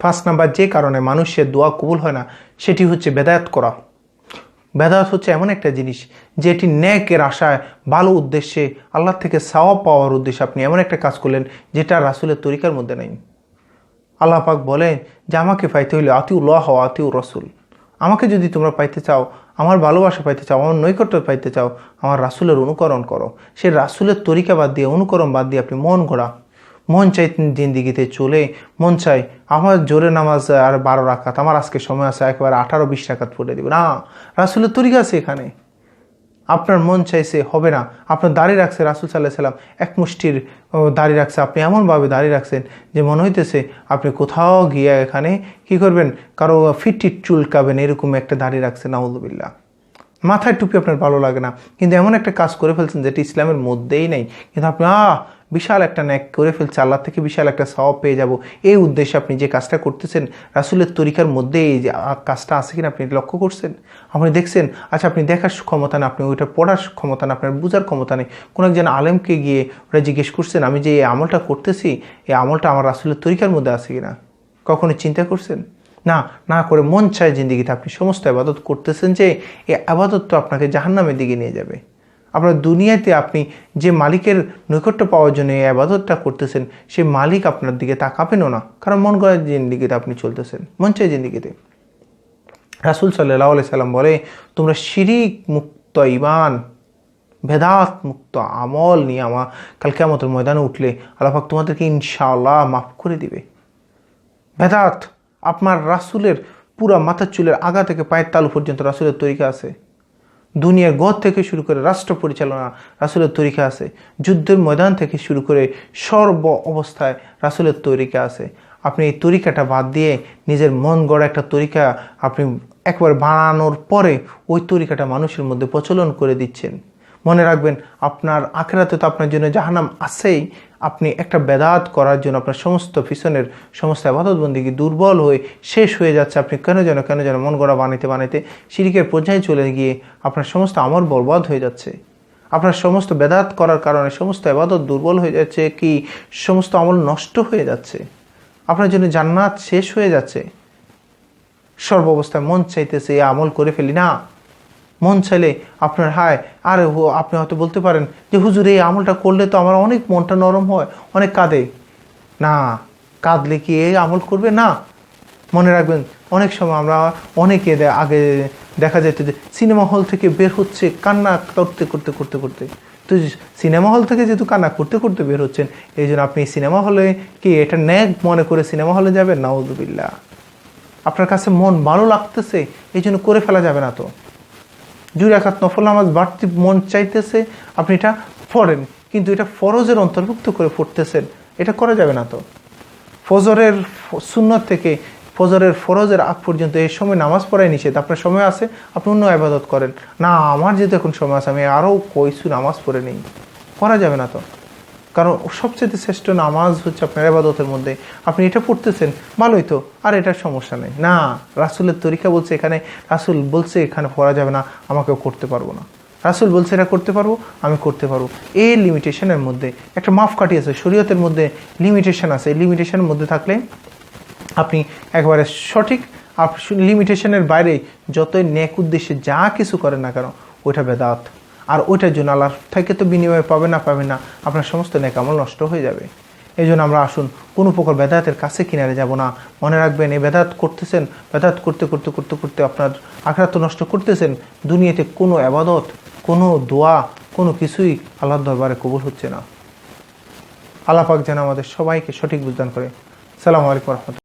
পাঁচ নাম্বার যে কারণে মানুষের দোয়া কবুল হয় না, সেটি হচ্ছে বেদায়াত করা। বেদায়াত হচ্ছে এমন একটা জিনিস যে যেটি ন্যাকের আশায় ভালো উদ্দেশ্যে আল্লাহ থেকে সাওয়াব পাওয়ার উদ্দেশ্যে আপনি এমন একটা কাজ করলেন যেটা রাসুলের তরিকার মধ্যে নেই। আল্লাহ পাক বলেন যে, আমাকে পাইতে হইলে আতিউল্লাহ হওয়া আতিউর রসুল। আমাকে যদি তোমরা পাইতে চাও, আমার ভালোবাসা পাইতে চাও, আমার নৈকট্য পাইতে চাও, আমার রাসুলের অনুকরণ করো। সে রাসুলের তরিকা বাদ দিয়ে, অনুকরণ বাদ দিয়ে আপনি মন ঘোরা মন চাই জিন্দিগিতে চলে। মন চাই আমার জোরে নামাজ আর বারো রাখাত আমার আজকে সময় আছে একেবারে আঠারো বিশ রাখাত পড়ে দেবে। না রাসুলের তরিকা আছে এখানে। আপনার মন চাইছে, হবে না। আপনার দাঁড়িয়ে রাখছে, রাসুল সাল্লাহ সাল্লাম এক মুষ্টির দাঁড়িয়ে রাখছে। আপনি এমনভাবে দাঁড়িয়ে রাখছেন যে মনে হইতেছে আপনি কোথাও গিয়ে এখানে কি করবেন? কারও ফিটটিট চুলকাবেন এরকম একটা দাঁড়িয়ে রাখছেন নাউদুবিল্লা মাথায় টুপি আপনার ভালো লাগে না। কিন্তু এমন একটা কাজ করে ফেলছেন যেটি ইসলামের মধ্যেই নেই। কিন্তু আপনি, আহ বিশাল একটা ন্যাক করে ফেলছে, আল্লাহ থেকে বিশাল একটা সওয়াব পেয়ে যাব। এই উদ্দেশ্যে আপনি যে কাজটা করতেছেন, রাসুলের তরিকার মধ্যে এই যে কাজটা আছে কিনা আপনি লক্ষ্য করছেন? আপনি দেখছেন আচ্ছা আপনি দেখার ক্ষমতা না, আপনি ওইটা পড়ার ক্ষমতা না, আপনার বোঝার ক্ষমতা নেই। কোনো একজন আলেমকে গিয়ে ওরা জিজ্ঞেস করছেন, আমি যে এই আমলটা করতেছি, এই আমলটা আমার রাসুলের তরিকার মধ্যে আছে কিনা? কখনো চিন্তা করছেন? না না করে মন চায় জিন্দিগিতে। আপনি সমস্ত আবাদত করতেছেন যে, এই আবাদত তো আপনাকে জাহান্নামের দিকে নিয়ে যাবে। আপনার দুনিয়াতে আপনি যে মালিকের নৈকট্য পাওয়ার জন্য এই আবাদতটা করতেছেন, সেই মালিক আপনার দিকে তাকাবেনও না। কারণ মন গড়ার জিন্দিগিতে আপনি চলতেছেন, মন চায় জিন্দিগিতে। রাসুল সাল্লাহ সাল্লাম বলে, তোমরা শিরিক মুক্ত ইমান ভেদাত মুক্ত আমল নিয়ে আমার কালকে আমাদের ময়দানে উঠলে আল্লাহাক তোমাদেরকে ইনশাআল্লাহ মাফ করে দিবে। ভেদাত আপনার রাসুলের পুরা মাথার চুলের আগা থেকে পায়ের তালু পর্যন্ত রাসুলের তরিকা আছে। দুনিয়ার গদ থেকে শুরু করে রাষ্ট্র পরিচালনা, রাসুলের তরিকা আছে। যুদ্ধের ময়দান থেকে শুরু করে সর্ব অবস্থায় রাসুলের তরিকা আছে। আপনি এই তরিকাটা বাদ দিয়ে নিজের মন গড়া একটা তরিকা আপনি একবার বানানোর পরে ওই তরিকাটা মানুষের মধ্যে প্রচলন করে দিচ্ছেন। মনে রাখবেন, আপনার আখেরাতে তো আপনার জন্য জাহানাম আছেই। আপনি একটা বেদাত করার জন্য আপনার সমস্ত পিছনের সমস্ত আবাদতবন্দিকে দুর্বল হয়ে শেষ হয়ে যাচ্ছে। আপনি কেন যেন কেন যেন মন গড়া বানাইতে বানাইতে সিরিকের পর্যায়ে চলে গিয়ে আপনার সমস্ত আমল বরবাদ হয়ে যাচ্ছে। আপনার সমস্ত বেদাত করার কারণে সমস্ত আবাদত দুর্বল হয়ে যাচ্ছে কি? সমস্ত আমল নষ্ট হয়ে যাচ্ছে। আপনার জন্য জান্নাত শেষ হয়ে যাচ্ছে। সর্ব অবস্থায় মন চাইতেছে আমল করে ফেলি না। মন চাইলে আপনার হায়, আরে আপনি হয়তো বলতে পারেন যে, হুজুর, এই আমলটা করলে তো আমার অনেক মনটা নরম হয়, অনেক কাঁদে। না, কাঁদলে কি এই আমল করবে? না। মনে রাখবেন, অনেক সময় আমরা অনেকে আগে দেখা যেত যে, সিনেমা হল থেকে বের হচ্ছে, কান্না করতে করতে করতে করতে। তো সিনেমা হল থেকে যেহেতু কান্না করতে করতে বের হচ্ছেন, এই জন্য আপনি সিনেমা হলে কি এটা ন্যাক মনে করে সিনেমা হলে যাবেন? নাউজুবিল্লাহ। আপনার কাছে মন ভালো লাগতেছে, এই জন্য করে ফেলা যাবে না তো। দুই রাখাত নফল নামাজ বাড়তি মন চাইতেছে, আপনি এটা পড়েন। কিন্তু এটা ফরজের অন্তর্ভুক্ত করে পড়তেছেন, এটা করা যাবে না তো। ফজরের শূন্য থেকে ফজরের ফরজের আগ পর্যন্ত এই সময় নামাজ পড়াই নিষেধ। আপনার সময় আছে, আপনি অন্য আবাদত করেন। না, আমার যেহেতু এখন সময় আছে, আমি আরও কইসু নামাজ পড়ে নিই। করা যাবে না তো। কারণ সবচেয়ে শ্রেষ্ঠ নামাজ হচ্ছে আপনার আবাদতের মধ্যে। আপনি এটা পড়তেছেন, ভালোই তো, আর এটার সমস্যা নেই। না, রাসুলের তরিকা বলছে এখানে, রাসুল বলছে এখানে পড়া যাবে না, আমাকেও করতে পারব না। রাসুল বলছে এটা করতে পারব, আমি করতে পারব। এই লিমিটেশনের মধ্যে, একটা মাফ কাটি আছে শরীয়তের মধ্যে লিমিটেশন আছে। এই লিমিটেশনের মধ্যে থাকলে আপনি একবারে সঠিক লিমিটেশনের বাইরে যতই নেক উদ্দেশ্যে যা কিছু করেন না কেন, ওইটা বেদাত। আর ওইটার জন্য আল্লাহ থেকে তো বিনিময় পাবে না পাবে না, আপনার সমস্ত নেকামল নষ্ট হয়ে যাবে। এই জন্য আমরা আসুন, কোনো প্রকার বেদাতের কাছে কিনারে যাব না। মনে রাখবেন, এই বেদাত করতেছেন, বেদাত করতে করতে করতে করতে আপনার আখরাত নষ্ট করতেছেন। দুনিয়াতে কোনো আবাদত, কোনো দোয়া, কোনো কিছুই আল্লাহর দরবারে কবুল হচ্ছে না। আল্লাহ পাক যেন আমাদের সবাইকে সঠিক বুঝদান করে। সালামু আলাইকুম রহমতুল্লাহ।